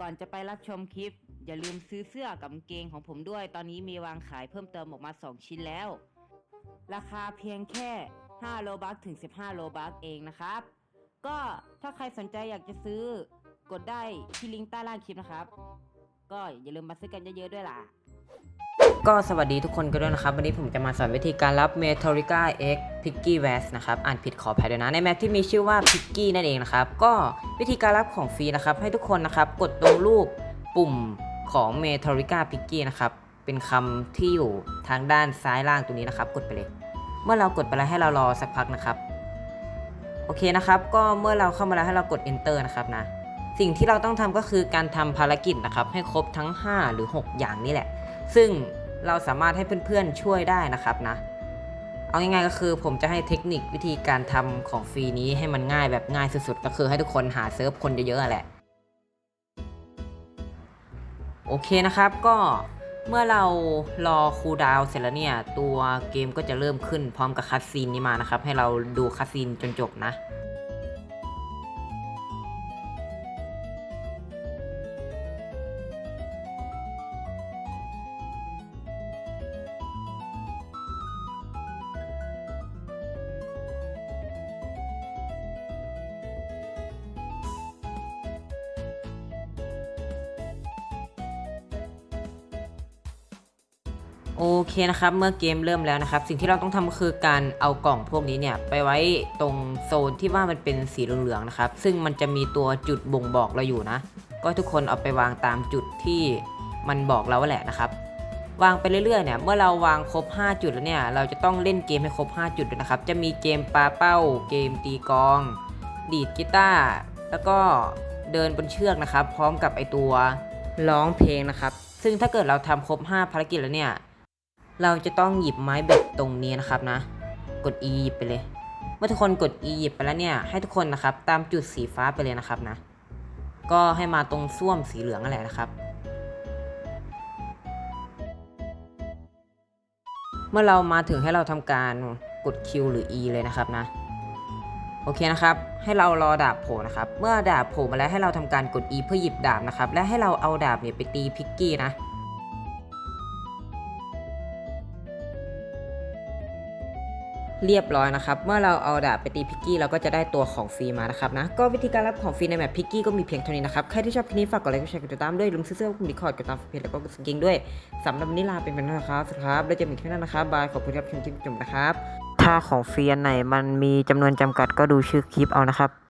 ก่อนจะไปรับชมคลิป อย่าลืมซื้อเสื้อกับกางเกงของผมด้วย ตอนนี้มีวางขายเพิ่มเติมออกมา 2 ชิ้นแล้ว ราคาเพียงแค่ 5 โลบัคถึง 15 โลบัคเองนะครับ ก็ถ้าใครสนใจอยากจะซื้อกดได้ที่ลิงก์ใต้ล่างคลิปนะครับ ก็อย่าลืมมาซื้อกันเยอะๆด้วยล่ะ ก็สวัสดีทุกคนกันด้วยนะครับ วันนี้ผมจะมาสอนวิธีการรับ m e t a l i c a X Picky v a s นะครับ อ่านผิดขออภัยด้วยนะ ในแมปที่มีชื่อว่า Picky นั่นเองนะครับ ก็วิธีการรับของฟรีนะครับ ให้ทุกคนนะครับ กดตรงรูปปุ่มของ m e t a l i c a Picky นะครับ เป็นคำที่อยู่ทางด้านซ้ายล่างตรงนี้นะครับ กดไปเลย เมื่อเรากดไปแล้วให้เรารอสักพักนะครับ โอเคนะครับ ก็เมื่อเราเข้ามาแล้วให้เรากด enter นะครับนะสิ่งที่เราต้องทำก็คือการทำภารกิจนะครับ ให้ครบทั้ง 5 หรือ 6 อย่างนี่แหละ ซึ่ง เราสามารถให้เพื่อนๆช่วยได้นะครับนะ เอาง่ายๆก็คือผมจะให้เทคนิควิธีการทำของฟรีนี้ให้มันง่ายแบบง่ายสุดๆ ก็คือให้ทุกคนหาเซิร์ฟคนเยอะๆแหละ โอเคนะครับก็เมื่อเรารอคูดาวเสร็จแล้วเนี่ย ตัวเกมก็จะเริ่มขึ้นพร้อมกับคัสซีนนี้มานะครับ ให้เราดูคัสซีนจนจบนะ โอเคนะครับเมื่อเกมเริ่มแล้วนะครับ สิ่งที่เราต้องทำก็คือการเอากล่องพวกนี้เนี่ยไปไว้ตรงโซนที่ว่ามันเป็นสีเหลืองๆนะครับ ซึ่งมันจะมีตัวจุดบ่งบอกเราอยู่นะ ก็ทุกคนเอาไปวางตามจุดที่มันบอกเราแหละนะครับ วางไปเรื่อยๆเนี่ยเมื่อเราวางครบ 5 จุดแล้วเนี่ยเราจะต้องเล่นเกมให้ครบ 5 จุดนะครับ จะมีเกมปาเป้า เกมตีกอง ดีดกีตาร์แล้วก็เดินบนเชือกนะครับ พร้อมกับไอตัวร้องเพลงนะครับ ซึ่งถ้าเกิดเราทำครบ 5 ภารกิจแล้วเนี่ย เราจะต้องหยิบไม้เบ็ดตรงนี้นะครับนะ กด E หยิบไปเลย เมื่อทุกคนกด E หยิบไปแล้วเนี่ย ให้ทุกคนนะครับ ตามจุดสีฟ้าไปเลยนะครับนะ ก็ให้มาตรงส้วมสีเหลืองนั่นแหละนะครับ เมื่อเรามาถึงให้เราทำการกด Q หรือ E เลยนะครับนะ โอเคนะครับ ให้เรารอดาบโผล่นะครับ เมื่อดาบโผล่มาแล้วให้เราทำการกด E เพื่อหยิบดาบนะครับ และให้เราเอาดาบเนี่ยไปตีพิกกี้นะ เรียบร้อยนะครับ เมื่อเราเอาดาบไปตีพิกกี้เราก็จะได้ตัวของฟรีมานะครับนะ ก็วิธีการรับของฟรีในแมปพิกกี้ก็มีเพียงเท่านี้นะครับ ใครที่ชอบคลิปนี้ฝากกดไลค์กดแชร์กดติดตามด้วยลืมซื้อเสื้อคุณดิคอร์ดกดตามเพจแล้วก็กดสกิงด้วยสำหรับวันนี้ลาเป็นไปแล้วนะครับสวัสดีครับแล้วเจอกันอีกคลิปหน้านะครับบายขอบคุณที่รับชมคลิปจบนะครับ ถ้าของฟรีอันไหนมันมีจำนวนจำกัดก็ดูชื่อคลิปเอานะครับ